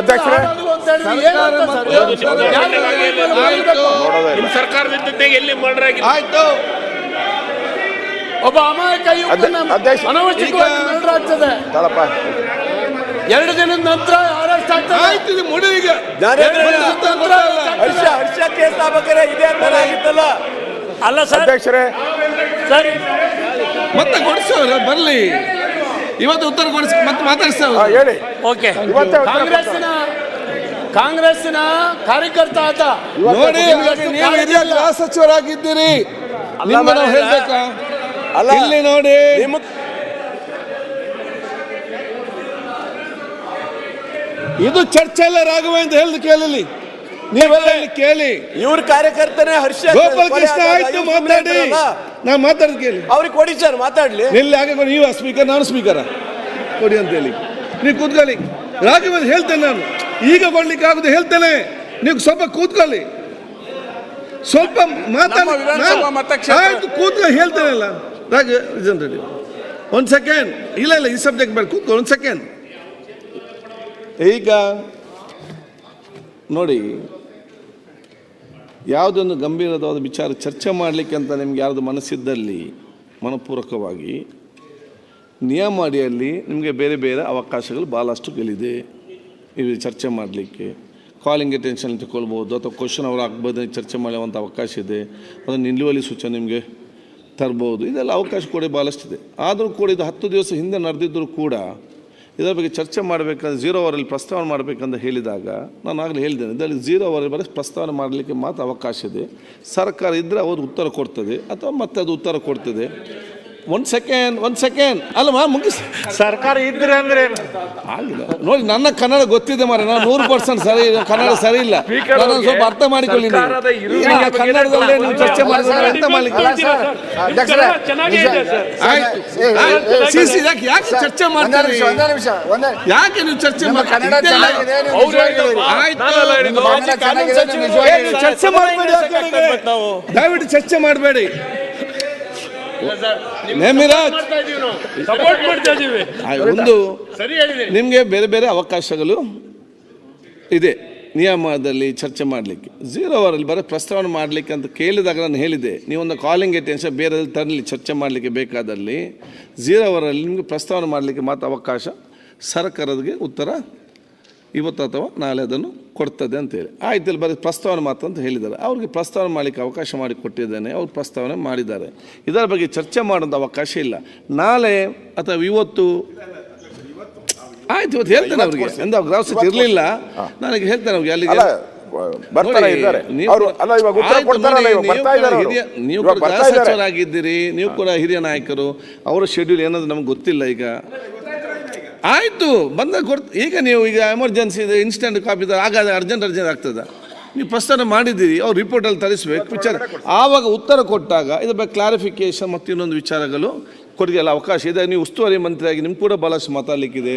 ಅಧ್ಯಕ್ಷರೇ. ಸರ್ಕಾರದಿಂದ ಎಲ್ಲಿ ಮರ್ಡರ್ ಆಗಿದೆ ಆಯ್ತು. ಒಬ್ಬ ಅಮಾಯಕ ಅನವಶ್ಯಕವಾಗಿ ಆಗ್ತದೆ ಎರಡು ದಿನದ ನಂತರ ಅರೆಸ್ಟ್ ಆಗ್ತದೆ. ಆಯ್ತು ನಂತರ ಹರ್ಷ ಹರ್ಷ ಕೇಸ್ ಆಗ್ಬೇಕಾರೆ ಇದೇ ತರ ಆಗಿತ್ತಲ್ಲ? ಅಲ್ಲ ಸರ್. ಅಧ್ಯಕ್ಷರೇ. ಸರ್. ಮತ್ತೆ ಕೊಡಿಸೋರು ಬರ್ಲಿ. ಇವತ್ತು ಉತ್ತರ ಕೊಡಿಸ್ ಮತ್ತೆ ಮಾತಾಡಿಸ್ತೇವೆ ಹೇಳಿ. ಓಕೆ. ಕಾಂಗ್ರೆಸ್ನ ಕಾಂಗ್ರೆಸ್ನ ಕಾಂಗ್ರೆಸ್ಸಿನ ಕಾಂಗ್ರೆಸ್ಸಿನ ಕಾರ್ಯಕರ್ತ ಆತ ನೋಡಿ ನೀವು ಸಚಿವರಾಗಿದ್ದೀರಿ. ನಿಮ್ಮನ್ನು ಹೇಳ್ಬೇಕಾ? ಅಲ್ಲ ಇಲ್ಲಿ ನೋಡಿ. ಇದು ಚರ್ಚೆ ಎಲ್ಲ ಅಂತ ಹೇಳಿದ ಕೇಳಲಿ. ನೀವೆಲ್ಲ ಕೇಳಿ. ಇವ್ರ ಕಾರ್ಯಕರ್ತನೇ ಹರ್ಷ ಗೋಪಾಲ್ ಕೃಷ್ಣ ಆಯ್ತು ಮಾತಾಡಿ. ನಾ ಮಾತಾಡ್ ಕೇಳಿ. ಅವ್ರಿಗೆ ಕೊಡಿ ಸರ್ ಮಾತಾಡ್ಲಿ. ನಿಲ್ಲಿ ಹಾಗೆ ನೀವು ಸ್ಪೀಕರ್ ನಾನು ಸ್ಪೀಕರ ಕೊಡಿ ಅಂತ ಹೇಳಿ. ನೀವು ಕೂತ್ಕೊಳ್ಳಿ. ರಾಘವೇಂದ್ರ ಹೇಳ್ತೇನೆ ನಾನು. ಈಗ ಕೊಡ್ಲಿಕ್ಕೆ ಆಗುದು ಹೇಳ್ತೇನೆ. ನೀವು ಸ್ವಲ್ಪ ಕೂತ್ಕೊಳ್ಳಿ. ಸ್ವಲ್ಪ ಮಾತಾಡಿ ಕೂತ್ಕೊಳ್ಳಿ ಹೇಳ್ತೇನಲ್ಲ ರಾಘ ರೆಡಿ ಒಂದು ಸೆಕೆಂಡ್ ಇಲ್ಲ ಇಲ್ಲ ಈ ಸಬ್ಜೆಕ್ಟ್ ಮೇಲೆ ಕೂತ್ಕೊಳ್ಳಿ ಒಂದು ಸೆಕೆಂಡ್ ಈಗ ನೋಡಿ ಯಾವುದೊಂದು ಗಂಭೀರವಾದ ವಿಚಾರ ಚರ್ಚೆ ಮಾಡಲಿಕ್ಕೆ ಅಂತ ನಿಮ್ಗೆ ಯಾರ್ದು ಮನಸ್ಸಿದ್ದಲ್ಲಿ ಮನಪೂರ್ವಕವಾಗಿ ನಿಯಮ ಅಡಿಯಲ್ಲಿ ನಿಮಗೆ ಬೇರೆ ಬೇರೆ ಅವಕಾಶಗಳು ಭಾಳಷ್ಟು ಗಳಿದೆ. ಇದು ಚರ್ಚೆ ಮಾಡಲಿಕ್ಕೆ ಕಾಲಿಂಗ್ ಅಟೆನ್ಷನ್ ತಗೊಳ್ಬೋದು ಅಥವಾ ಕ್ವಶನ್ ಅವರು ಆಗ್ಬೋದು ಚರ್ಚೆ ಮಾಡುವಂಥ ಅವಕಾಶ ಇದೆ, ಅದನ್ನು ನಿಲ್ಲುವಲ್ಲಿ ಸೂಚನೆ ನಿಮಗೆ ತರ್ಬೋದು. ಇದೆಲ್ಲ ಅವಕಾಶ ಕೂಡ ಭಾಳಷ್ಟಿದೆ ಆದರೂ ಕೂಡ ಇದು ಹತ್ತು ದಿವಸ ಹಿಂದೆ ನಡೆದಿದ್ದರೂ ಕೂಡ ಇದರ ಬಗ್ಗೆ ಚರ್ಚೆ ಮಾಡಬೇಕಂದ್ರೆ ಝೀರೋ ಅವರಲ್ಲಿ ಪ್ರಸ್ತಾವನೆ ಮಾಡಬೇಕಂತ ಹೇಳಿದಾಗ ನಾನು ಆಗಲೇ ಹೇಳಿದ್ದೇನೆ ಇದರಲ್ಲಿ ಝೀರೋ ಅವರಲ್ಲಿ ಬರೀ ಪ್ರಸ್ತಾವನೆ ಮಾಡಲಿಕ್ಕೆ ಮಾತ್ರ ಅವಕಾಶ ಇದೆ. ಸರ್ಕಾರ ಇದ್ದರೆ ಅವರು ಉತ್ತರ ಕೊಡ್ತದೆ ಅಥವಾ ಮತ್ತೆ ಅದು ಉತ್ತರ ಕೊಡ್ತದೆ. ಒಂದು ಸೆಕೆಂಡ್ ಒಂದು ಸೆಕೆಂಡ್ ಅಲ್ವಾ ಮುಗಿಸ್ ಸರ್ಕಾರ ಇದ್ರೆ ಅಂದ್ರೆ ಆಗಿಲ್ಲ ನೋಡಿ ನನ್ನ ಕನ್ನಡ ಗೊತ್ತಿದೆ ಮಾರೆ ನಾನು ನೂರು ಪರ್ಸೆಂಟ್ ಸರಿ ಕನ್ನಡ ಸರಿ ಇಲ್ಲ. ನಾನು ಸ್ವಲ್ಪ ಅರ್ಥ ಮಾಡಿಕೊಳ್ಳಿ ನೀವು. ಕನ್ನಡದಲ್ಲೇ ನೀವು ಚರ್ಚೆ ಮಾಡಿದ್ರೆ ಅರ್ಥ ಸಿ, ಯಾಕೆ ಚರ್ಚೆ ಮಾಡ್ತಾರೆ? ನಿಮಿಷ ಒಂದೇ ಯಾಕೆ ನೀವು ಚರ್ಚೆ ಚರ್ಚೆ ಮಾಡಬೇಡಿ ದಯವಿಟ್ಟು ಚರ್ಚೆ ಮಾಡಬೇಡಿ. ಒಂದು ನಿಮಗೆ ಬೇರೆ ಬೇರೆ ಅವಕಾಶಗಳು ಇದೆ. ನಿಯಮದಲ್ಲಿ ಚರ್ಚೆ ಮಾಡಲಿಕ್ಕೆ. ಝೀರೋ ಅವರಲ್ಲಿ ಬರೀ ಪ್ರಸ್ತಾವನೆ ಮಾಡಲಿಕ್ಕೆ ಅಂತ ಕೇಳಿದಾಗ ನಾನು ಹೇಳಿದೆ ನೀವೊಂದು ಕಾಲಿಂಗ್ ಅಟೆನ್ಷನ್ ಬೇರೆ ತರಲಿ ಚರ್ಚೆ ಮಾಡಲಿಕ್ಕೆ ಬೇಕಾದಲ್ಲಿ. ಝೀರೋ ಅವರಲ್ಲಿ ನಿಮಗೆ ಪ್ರಸ್ತಾವನೆ ಮಾಡಲಿಕ್ಕೆ ಮಾತ್ರ ಅವಕಾಶ. ಸರ್ಕಾರಕ್ಕೆ ಉತ್ತರ ಇವತ್ತು ಅಥವಾ ನಾಳೆ ಅದನ್ನು ಕೊಡ್ತದೆ ಅಂತೇಳಿ. ಆಯ್ತು ಇಲ್ಲಿ ಬರೀ ಪ್ರಸ್ತಾವನೆ ಮಾತ್ರ ಅಂತ ಹೇಳಿದ್ದಾರೆ. ಅವ್ರಿಗೆ ಪ್ರಸ್ತಾವನೆ ಮಾಡಲಿಕ್ಕೆ ಅವಕಾಶ ಮಾಡಿ ಕೊಟ್ಟಿದ್ದೇನೆ. ಅವ್ರು ಪ್ರಸ್ತಾವನೆ ಮಾಡಿದ್ದಾರೆ. ಇದರ ಬಗ್ಗೆ ಚರ್ಚೆ ಮಾಡೋದು ಅವಕಾಶ ಇಲ್ಲ. ನಾಳೆ ಅಥವಾ ಇವತ್ತು ಆಯ್ತು ಇವತ್ತು ಹೇಳ್ತೇನೆ ಅವ್ರಿಗೆ. ಎಂದ ಗ್ರಾವಸ್ಥಿತಿ ಇರಲಿಲ್ಲ. ನನಗೆ ಹೇಳ್ತೇನೆ ಅವ್ರಿಗೆ ಅಲ್ಲಿಗೆ ನೀವು- ಕೂಡ. ಸಚಿವರಾಗಿದ್ದೀರಿ ನೀವು ಕೂಡ ಹಿರಿಯ ನಾಯಕರು. ಅವರ ಶೆಡ್ಯೂಲ್ ಏನಂದ್ರೆ ನಮ್ಗೆ ಗೊತ್ತಿಲ್ಲ ಈಗ. ಆಯ್ತು, ಬಂದ ಕೊಡ್ತ, ಈಗ ನೀವು ಈಗ ಎಮರ್ಜೆನ್ಸಿ ಇದೆ ಇನ್ಸ್ಟೆಂಟ್ ಕಾಪಿ ಆಗ ಅರ್ಜೆಂಟ್ ಅರ್ಜೆಂಟ್ ಆಗ್ತದೆ. ನೀವು ಪ್ರಸ್ತಾವನೆ ಮಾಡಿದ್ದೀರಿ, ಅವ್ರು ರಿಪೋರ್ಟಲ್ಲಿ ತರಿಸ್ಬೇಕು, ವಿಚಾರ ಆವಾಗ ಉತ್ತರ ಕೊಟ್ಟಾಗ ಇದ್ರ ಬಗ್ಗೆ ಕ್ಲಾರಿಫಿಕೇಶನ್ ಮತ್ತು ಇನ್ನೊಂದು ವಿಚಾರಗಳು ಕೊಡಿಗೆಲ್ಲ ಅವಕಾಶ ಇದೆ. ನೀವು ಉಸ್ತುವಾರಿ ಮಂತ್ರಿಯಾಗಿ ನಿಮ್ಗೆ ಕೂಡ ಭಾಳಷ್ಟು ಮಾತಾಡಲಿಕ್ಕಿದೆ.